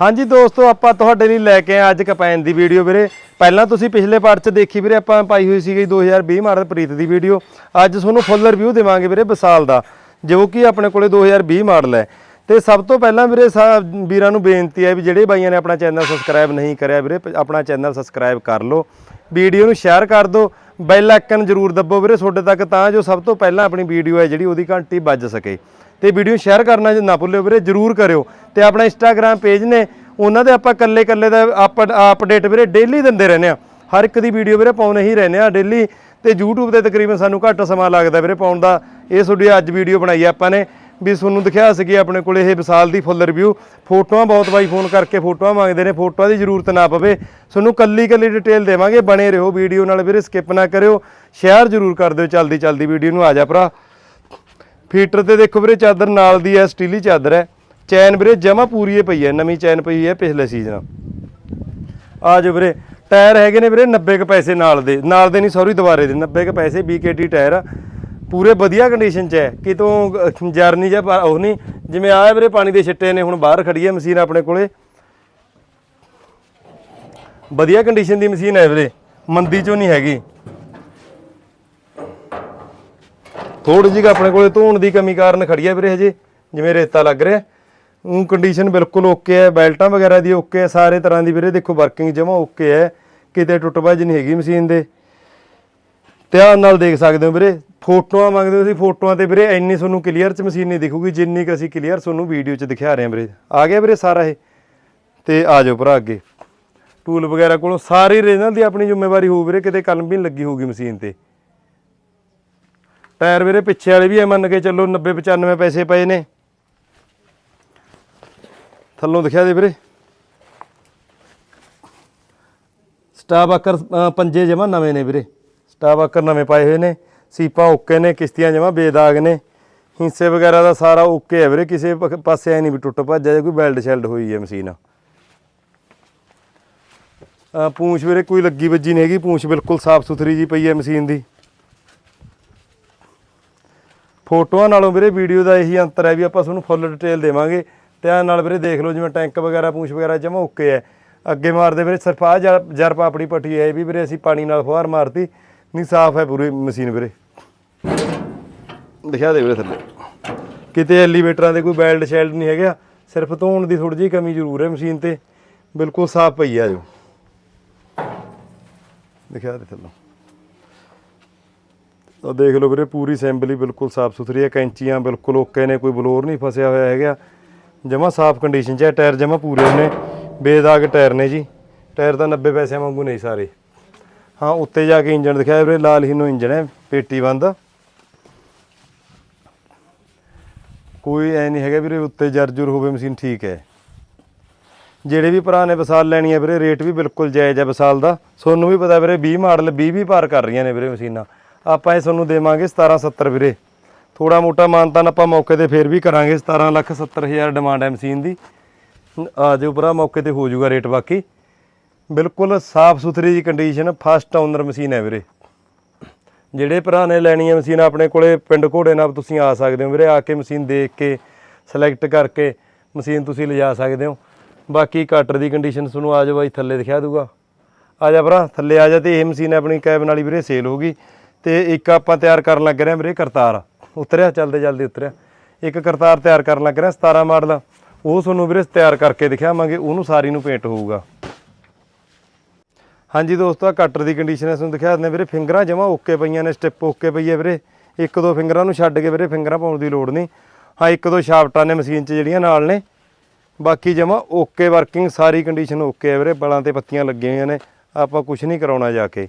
ਹਾਂਜੀ ਦੋਸਤੋ, ਆਪਾਂ ਤੁਹਾਡੇ ਲਈ ਲੈ ਕੇ ਆਏ ਅੱਜ ਕਪੈਨ ਦੀ ਵੀਡੀਓ ਵੀਰੇ। ਪਹਿਲਾਂ ਤੁਸੀਂ ਪਿਛਲੇ ਪਾਰਟ 'ਚ ਦੇਖੀ ਵੀਰੇ, ਆਪਾਂ ਪਾਈ ਹੋਈ ਸੀਗੀ 2020 ਮਾਡਲ ਪ੍ਰੀਤ ਦੀ ਵੀਡੀਓ ਅੱਜ ਤੁਹਾਨੂੰ ਫੁੱਲ ਰਿਵਿਊ ਦੇਵਾਂਗੇ ਵੀਰੇ ਵਿਸਾਲ ਦਾ, ਜੋ ਕਿ ਆਪਣੇ ਕੋਲੇ 2020 ਮਾਡਲ ਹੈ। ਤੇ ਸਭ ਤੋਂ ਪਹਿਲਾਂ ਵੀਰੇ, ਸਾ- ਵੀਰਾਂ ਨੂੰ ਬੇਨਤੀ ਹੈ ਵੀ ਜਿਹੜੇ ਬਾਈਆਂ ਨੇ ਆਪਣਾ ਚੈਨਲ ਸਬਸਕ੍ਰਾਈਬ ਨਹੀਂ ਕਰਿਆ ਵੀਰੇ ਆਪਣਾ ਚੈਨਲ ਸਬਸਕ੍ਰਾਈਬ ਕਰ ਲਓ। ਵੀਡੀਓ ਨੂੰ ਸ਼ੇਅਰ ਕਰ ਦਿਓ ਬੈਲ ਆਈਕਨ ਜ਼ਰੂਰ ਦੱਬੋ ਵੀਰੇ, ਤੁਹਾਡੇ ਤੱਕ ਤਾਂ ਜੋ ਸਭ ਤੋਂ ਪਹਿਲਾਂ ਆਪਣੀ ਵੀਡੀਓ ਹੈ ਜਿਹੜੀ, ਉਹਦੀ ਘੰਟੀ ਵੱਜ ਸਕੇ। ਤੇ ਵੀਡੀਓ ਸ਼ੇਅਰ ਕਰਨਾ ਨਾ ਭੁੱਲਿਓ ਵੀਰੇ, ਜਰੂਰ ਕਰਿਓ। ਤੇ ਆਪਣਾ ਇੰਸਟਾਗ੍ਰam ਪੇਜ ਨੇ, ਉਹਨਾਂ ਦੇ ਆਪਾਂ ਕੱਲੇ ਕੱਲੇ ਦਾ ਅਪ- ਅਪਡੇਟ ਵੀਰੇ ਡੇਲੀ ਦਿੰਦੇ ਰਹਿੰਦੇ ਆ ਹਰ ਇੱਕ ਦੀ ਵੀਡੀਓ ਵੀਰੇ ਪਾਉਣੇ ਹੀ ਰਹਿੰਦੇ ਆ ਡੇਲੀ ਤੇ YouTube ਤੇ ਤਕਰੀਬਨ ਸਾਨੂੰ ਘੱਟ ਸਮਾਂ ਲੱਗਦਾ ਵੀਰੇ ਪਾਉਣ ਦਾ। ਇਹ ਤੁਹਾਡੀ ਅੱਜ ਵੀਡੀਓ ਬਣਾਈ ਆਪਾਂ ਨੇ। ਵੀ ਤੁਹਾਨੂੰ ਦਿਖਾ ਸਕੀ ਆਪਣੇ ਕੋਲ ਇਹ ਵਿਸਾਲ ਦੀ ਫੁੱਲ ਰਿਵਿਊ ਫੋਟੋਆਂ ਬਹੁਤ ਬਾਈ ਫੋਨ ਕਰਕੇ ਫੋਟੋਆਂ ਮੰਗਦੇ ਨੇ, ਫੋਟੋਆਂ ਦੀ ਜ਼ਰੂਰਤ ਨਾ ਪਵੇ। ਤੁਹਾਨੂੰ ਕੱਲੀ ਕੱਲੀ ਡਿਟੇਲ ਦੇਵਾਂਗੇ, ਬਣੇ ਰਹੋ ਵੀਡੀਓ ਨਾਲ ਵੀਰੇ ਸਕਿਪ ਨਾ ਕਰਿਓ। ਸ਼ੇਅਰ ਜ਼ਰੂਰ ਕਰ ਦਿਓ ਚਲਦੀ ਚਲਦੀ ਵੀਡੀਓ ਨੂੰ ਆ ਜਾ ਭਰਾ। ਫੀਟਰ ਤੇ ਦੇਖੋ ਵੀਰੇ, ਚਾਦਰ ਨਾਲ ਦੀ ਹੈ ਸਟੀਲੀ ਚਾਦਰ ਹੈ ਚੈਨ ਵੀਰੇ, ਜਮਾ ਪੂਰੀ ਹੈ ਪਈ ਹੈ ਨਵੀਂ ਚੈਨ ਪਈ ਹੈ ਪਿਛਲੇ ਸੀਜ਼ਨ ਆ ਜੋ ਵੀਰੇ, ਟਾਇਰ ਹੈਗੇ ਨੇ ਵੀਰੇ 90 ਕ ਪੈਸੇ ਨਾਲ ਦੇ। ਨਾਲ ਦੇ ਨਹੀਂ ਸੌਰੀ ਦੁਬਾਰੇ ਦੇ। 90 ਕ ਪੈਸੇ BKT ਟਾਇਰ ਆ। ਪੂਰੇ ਵਧੀਆ ਕੰਡੀਸ਼ਨ 'ਚ ਹੈ ਕਿਤੋਂ ਜਰਨੀ ਜਾਂ ਉਹ ਨਹੀਂ, ਜਿਵੇਂ ਆਇਆ ਵੀਰੇ, ਪਾਣੀ ਦੇ ਛਿੱਟੇ ਨੇ, ਹੁਣ ਬਾਹਰ ਖੜੀ ਹੈ ਮਸ਼ੀਨ ਆਪਣੇ ਕੋਲੇ। ਵਧੀਆ ਕੰਡੀਸ਼ਨ ਦੀ ਮਸ਼ੀਨ ਹੈ ਵੀਰੇ। ਮੰਦੀ 'ਚੋਂ ਨਹੀਂ ਹੈਗੀ। ਥੋੜੀ ਜਿਹੀ ਆਪਣੇ ਕੋਲੇ ਧੋਣ ਦੀ ਕਮੀ ਕਾਰਨ ਖੜੀ ਹੈ ਵੀਰੇ ਹਜੇ, ਜਿਵੇਂ ਰੇਤਾ ਲੱਗ ਰਿਹਾ। ਉਹ ਕੰਡੀਸ਼ਨ ਬਿਲਕੁਲ ਓਕੇ ਹੈ ਬੈਲਟਾਂ ਵਗੈਰਾ ਦੀ ਓਕੇ ਹੈ ਸਾਰੇ ਤਰ੍ਹਾਂ ਦੀ ਵੀਰੇ ਦੇਖੋ ਵਰਕਿੰਗ ਜਮਾ ਓਕੇ ਹੈ ਕਿਤੇ ਟੁੱਟ ਭੱਜ ਨਹੀਂ ਹੈਗੀ ਮਸ਼ੀਨ ਦੇ। ਧਿਆਨ ਨਾਲ ਦੇਖ ਸਕਦੇ ਹੋ ਵੀਰੇ, ਫੋਟੋਆਂ ਮੰਗਦੇ ਹੋ ਸੀ ਫੋਟੋਆਂ ਤੇ ਵੀਰੇ ਇੰਨੀ ਤੁਹਾਨੂੰ ਕਲੀਅਰ ਚ ਮਸ਼ੀਨ ਨਹੀਂ ਦਿਖੂਗੀ, ਜਿੰਨੀ ਕਿ ਅਸੀਂ ਕਲੀਅਰ ਤੁਹਾਨੂੰ ਵੀਡੀਓ ਚ ਦਿਖਾ ਰਹੇ ਹਾਂ ਵੀਰੇ। ਆ ਗਿਆ ਵੀਰੇ ਸਾਰਾ ਇਹ, ਤੇ ਆ ਜਾਓ ਭਰਾ ਅੱਗੇ। ਟੂਲ ਵਗੈਰਾ ਕੋਲੋਂ ਸਾਰੀ ਰੀਜਨਲ ਦੀ ਆਪਣੀ ਜ਼ਿੰਮੇਵਾਰੀ ਹੋਊ ਵੀਰੇ, ਕਿਤੇ ਕਲਮ ਵੀ ਨੀ ਲੱਗੀ ਹੋਊਗੀ ਮਸ਼ੀਨ ਤੇ। ਟਾਇਰ ਵੀਰੇ ਪਿੱਛੇ ਵਾਲੇ ਵੀ ਐ ਮੰਨ ਕੇ ਚੱਲੋ 90 95 ਪੈਸੇ ਪਏ ਨੇ। ਥੱਲੋਂ ਦਿਖਿਆ ਦੇ ਵੀਰੇ। ਸਟਾਫ ਪੰਜੇ ਜਮਾ ਨਵੇਂ ਨੇ ਵੀਰੇ। ਸਟਾਫ ਨਵੇਂ ਪਾਏ ਹੋਏ ਨੇ। ਸੀਪਾਂ ਓਕੇ ਨੇ, ਕਿਸ਼ਤੀਆਂ ਜਮਾ ਬੇਦਾਗ ਨੇ। ਹਿੰਸੇ ਵਗੈਰਾ ਦਾ ਸਾਰਾ ਓਕੇ ਹੈ ਵੀਰੇ। ਕਿਸੇ ਪਾਸੇ ਐ ਨਹੀਂ ਵੀ ਟੁੱਟ ਭੱਜਿਆ ਜਾਏ, ਕੋਈ ਬੈਲਡ ਸ਼ੈਲਡ ਹੋਈ ਹੈ ਮਸ਼ੀਨ। ਪੂੰਛ ਵੀਰੇ ਕੋਈ ਲੱਗੀ ਵੱਜੀ ਨਹੀਂ ਹੈਗੀ। ਪੂੰਛ ਬਿਲਕੁਲ ਸਾਫ਼ ਸੁਥਰੀ ਜੀ ਪਈ ਹੈ ਮਸ਼ੀਨ ਦੀ। ਫੋਟੋਆਂ ਨਾਲੋਂ ਵੀਰੇ ਵੀਡੀਓ ਦਾ ਇਹੀ ਅੰਤਰ ਹੈ ਵੀ ਆਪਾਂ ਤੁਹਾਨੂੰ ਫੁੱਲ ਡਿਟੇਲ ਦੇਵਾਂਗੇ। ਧਿਆਨ ਨਾਲ ਵੀਰੇ ਦੇਖ ਲਓ ਜਿਵੇਂ ਟੈਂਕ ਵਗੈਰਾ ਪੂੰਛ ਵਗੈਰਾ ਜਮਾ ਓਕੇ ਹੈ। ਅੱਗੇ ਮਾਰਦੇ ਵੀਰੇ ਸਿਰਫ ਆ ਜਰ ਪਾਪੜੀ ਪੱਟੀ ਹੈ ਵੀ ਵੀਰੇ ਅਸੀਂ ਪਾਣੀ ਨਾਲ ਫੁਹਾਰ ਮਾਰਤੀ। ਨਹੀਂ ਸਾਫ਼ ਹੈ ਪੂਰੀ ਮਸ਼ੀਨ ਵੀਰੇ। ਦਿਖਾ ਦੇ ਵੀਰੇ ਥੱਲੇ। ਕਿਤੇ ਐਲੀਵੇਟਰਾਂ ਦੇ ਕੋਈ ਬੈਲਟ ਸ਼ੈਲਡ ਨਹੀਂ ਹੈਗਾ ਸਿਰਫ ਧੋਣ ਦੀ ਥੋੜੀ ਜਿਹੀ ਕਮੀ ਜ਼ਰੂਰ ਹੈ ਮਸ਼ੀਨ ਤੇ। ਬਿਲਕੁਲ ਸਾਫ਼ ਪਈ ਆ ਜੋ। ਦਿਖਾ ਦੇ ਥੱਲੋਂ। ਤਾਂ ਦੇਖ ਲਓ ਵੀਰੇ, ਪੂਰੀ ਅਸੈਂਬਲੀ ਬਿਲਕੁਲ ਸਾਫ਼ ਸੁਥਰੀ ਹੈ, ਕੈਂਚੀਆਂ ਬਿਲਕੁਲ ਓਕੇ ਨੇ, ਕੋਈ ਬਲੋਰ ਨਹੀਂ ਫਸਿਆ ਹੋਇਆ ਹੈਗਾ। ਜਮਾ ਸਾਫ਼ ਕੰਡੀਸ਼ਨ 'ਚ ਹੈ, ਟਾਇਰ ਜਮਾ ਪੂਰੇ ਨੇ, ਬੇਦਾਗ ਟਾਇਰ ਨੇ ਜੀ। ਟਾਇਰ ਤਾਂ 90 ਪੈਸਿਆਂ ਵਾਂਗੂ ਨਹੀਂ ਸਾਰੇ। ਹਾਂ, ਉੱਤੇ ਜਾ ਕੇ ਇੰਜਨ ਦਿਖਾਇਆ ਵੀਰੇ, ਲਾਲ ਹੀਨੋ ਇੰਜਨ ਹੈ, ਪੇਟੀ ਬੰਦ। ਕੋਈ ਐ ਨਹੀਂ ਹੈਗਾ ਵੀਰੇ, ਉੱਤੇ ਜਰਜੁਰ ਹੋਵੇ ਮਸ਼ੀਨ ਠੀਕ ਹੈ। ਜਿਹੜੇ ਵੀ ਭਰਾ ਨੇ ਵਿਸਾਲ ਲੈਣੀ ਹੈ ਵੀਰੇ, ਰੇਟ ਵੀ ਬਿਲਕੁਲ ਜਾਇਜ਼ ਹੈ ਵਿਸਾਲ ਦਾ। ਤੁਹਾਨੂੰ ਵੀ ਪਤਾ ਵੀਰੇ 20 ਮਾਡਲ 20 ਵੀ ਪਾਰ ਕਰ ਰਹੀਆਂ ਨੇ ਵੀਰੇ ਮਸ਼ੀਨਾਂ। ਆਪਾਂ ਇਹ ਤੁਹਾਨੂੰ ਦੇਵਾਂਗੇ 1770 ਵੀਰੇ। ਥੋੜਾ ਮੋਟਾ ਮਾਨਤਾਨ ਆਪਾਂ ਮੌਕੇ ਤੇ ਫੇਰ ਵੀ ਕਰਾਂਗੇ 17 ਲੱਖ 70 ਹਜ਼ਾਰ ਡਿਮਾਂਡ ਹੈ ਮਸ਼ੀਨ ਦੀ। ਆ ਜਾਓ ਭਰਾ, ਮੌਕੇ ਤੇ ਹੋ ਜਾਊਗਾ ਰੇਟ ਬਾਕੀ। ਬਿਲਕੁਲ ਸਾਫ਼ ਸੁਥਰੀ ਜੀ ਕੰਡੀਸ਼ਨ ਫਸਟ ਓਨਰ ਮਸ਼ੀਨ ਹੈ ਵੀਰੇ। ਜਿਹੜੇ ਭਰਾ ਨੇ ਲੈਣੀ ਹੈ ਮਸ਼ੀਨ ਆਪਣੇ ਕੋਲੇ, ਪਿੰਡ ਘੋੜੇ ਨਾਲ ਤੁਸੀਂ ਆ ਸਕਦੇ ਹੋ ਵੀਰੇ। ਆ ਕੇ ਮਸ਼ੀਨ ਦੇਖ ਕੇ ਸਿਲੈਕਟ ਕਰਕੇ ਮਸ਼ੀਨ ਤੁਸੀਂ ਲਿਜਾ ਸਕਦੇ ਹੋ। ਬਾਕੀ ਕਟਰ ਦੀ ਕੰਡੀਸ਼ਨ ਤੁਹਾਨੂੰ ਆ ਜਾਓ ਬਾਈ, ਥੱਲੇ ਦਿਖਾ ਦੂਗਾ ਆ ਜਾ ਭਰਾ, ਥੱਲੇ ਆ ਜਾ ਤੇ ਇਹ ਮਸ਼ੀਨ ਆਪਣੀ ਕੈਬਨ ਵਾਲੀ ਵੀਰੇ ਸੇਲ ਹੋ ਗਈ। ਤੇ ਇੱਕ ਆਪਾਂ ਤਿਆਰ ਕਰਨ ਲੱਗ ਰਹੇ ਹਾਂ ਵੀਰੇ ਕਰਤਾਰ। ਉਤਰਿਆ, ਚੱਲਦੇ ਚੱਲਦੇ ਉਤਰਿਆ। ਇੱਕ ਕਰਤਾਰ ਤਿਆਰ ਕਰਨ ਲੱਗ ਰਹੇ ਹਾਂ 17 ਮਾਡਲ। ਉਹ ਤੁਹਾਨੂੰ ਵੀਰੇ ਤਿਆਰ ਕਰਕੇ ਦਿਖਾਵਾਂਗੇ, ਉਹਨੂੰ ਸਾਰੀ ਨੂੰ ਪੇਂਟ ਹੋਊਗਾ। ਹਾਂਜੀ ਦੋਸਤੋ ਆ ਕਟਰ ਦੀ ਕੰਡੀਸ਼ਨ ਹੈ, ਤੁਹਾਨੂੰ ਦਿਖਾ ਦਿੰਦੇ ਵੀਰੇ। ਫਿੰਗਰਾਂ ਜਮਾ ਓਕੇ ਪਈਆਂ ਨੇ ਸਟਿਪ ਓਕੇ ਪਈ ਹੈ ਵੀਰੇ। ਇੱਕ, ਦੋ ਫਿੰਗਰਾਂ ਨੂੰ ਛੱਡ ਕੇ ਵੀਰੇ ਫਿੰਗਰਾਂ ਪਾਉਣ ਦੀ ਲੋੜ ਨਹੀਂ। ਹਾਂ, ਇੱਕ, ਦੋ ਸ਼ਾਫਟਾਂ ਨੇ ਮਸ਼ੀਨ 'ਚ ਜਿਹੜੀਆਂ ਨਾਲ ਨੇ। ਬਾਕੀ ਜਮਾ ਓਕੇ ਵਰਕਿੰਗ ਸਾਰੀ ਕੰਡੀਸ਼ਨ ਓਕੇ ਹੈ ਵੀਰੇ। ਬਲਾਂ ਤੇ ਪੱਤੀਆਂ ਲੱਗੀਆਂ ਹੋਈਆਂ ਨੇ। ਆਪਾਂ ਕੁਝ ਨਹੀਂ ਕਰਾਉਣਾ ਜਾ ਕੇ।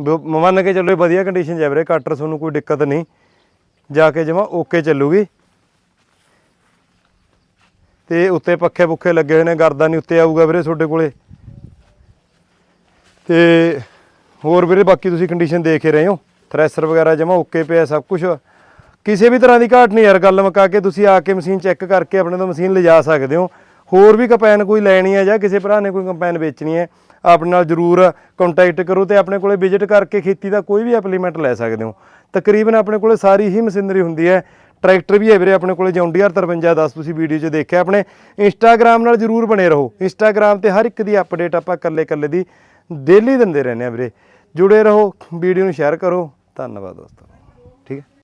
ਬ- ਮੰਨ ਕੇ ਚੱਲੋ ਇਹ ਵਧੀਆ ਕੰਡੀਸ਼ਨ 'ਚ ਹੈ ਵੀਰੇ ਕਟਰ ਤੁਹਾਨੂੰ ਕੋਈ ਦਿੱਕਤ ਨਹੀਂ। ਜਾ ਕੇ ਜਮਾ ਓਕੇ ਚੱਲੂਗੀ। ਤੇ ਉੱਤੇ ਪੱਖੇ ਪੁੱਖੇ ਲੱਗੇ ਹੋਏ ਨੇ ਗਰਦਾ ਨਹੀਂ ਉੱਤੇ ਆਊਗਾ ਵੀਰੇ ਤੁਹਾਡੇ ਕੋਲੇ। ਤੇ ਹੋਰ ਵੀਰੇ ਬਾਕੀ ਤੁਸੀਂ ਕੰਡੀਸ਼ਨ ਦੇਖ ਹੀ ਰਹੇ ਹੋ। ਥ੍ਰੈਸ਼ਰ ਵਗੈਰਾ ਜਮਾ ਓਕੇ ਪਿਆ ਸਭ ਕੁਝ ਕਿਸੇ ਵੀ ਤਰ੍ਹਾਂ ਦੀ ਘਾਟ ਨਹੀਂ ਯਾਰ, ਗੱਲ ਮੁਕਾ ਕੇ ਤੁਸੀਂ ਆ ਕੇ ਮਸ਼ੀਨ ਚੈੱਕ ਕਰਕੇ ਆਪਣੇ ਤੋਂ ਮਸ਼ੀਨ ਲਿਜਾ ਸਕਦੇ ਹੋ। ਹੋਰ ਵੀ ਕੰਪੈਨ ਕੋਈ ਲੈਣੀ ਹੈ ਜਾਂ ਕਿਸੇ ਭਰਾ ਨੇ ਕੋਈ ਕੰਪੈਨ ਵੇਚਣੀ ਹੈ ਆਪਣੇ ਨਾਲ ਜਰੂਰ ਕੰਟੈਕਟ ਕਰੋ ਤੇ ਆਪਣੇ ਕੋਲੇ ਵਿਜ਼ਿਟ ਕਰਕੇ ਖੇਤੀ ਦਾ ਕੋਈ ਵੀ ਐਪਲੀਮੈਂਟ ਲੈ ਸਕਦੇ ਹੋ। ਤਕਰੀਬਨ ਆਪਣੇ ਕੋਲੇ ਸਾਰੀ ਹੀ ਮਸ਼ੀਨਰੀ ਹੁੰਦੀ ਹੈ। ਟਰੈਕਟਰ ਵੀ ਹੈ ਵੀਰੇ ਆਪਣੇ ਕੋਲੇ ਜੌਂਡੀਆਰ 5310 ਤੁਸੀਂ ਵੀਡੀਓ 'ਚ ਦੇਖਿਆ। ਆਪਣੇ ਇੰਸਟਾਗ੍ਰam ਨਾਲ ਜਰੂਰ ਬਣੇ ਰਹੋ। ਇੰਸਟਾਗ੍ਰam ਤੇ ਹਰ ਇੱਕ ਦੀ ਅਪਡੇਟ ਆਪਾਂ ਕੱਲੇ ਕੱਲੇ ਦੀ ਡੇਲੀ ਦਿੰਦੇ ਰਹਿੰਦੇ ਆ ਵੀਰੇ। ਜੁੜੇ ਰਹੋ ਵੀਡੀਓ ਨੂੰ ਸ਼ੇਅਰ ਕਰੋ। ਧੰਨਵਾਦ ਦੋਸਤੋ। ਠੀਕ ਹੈ।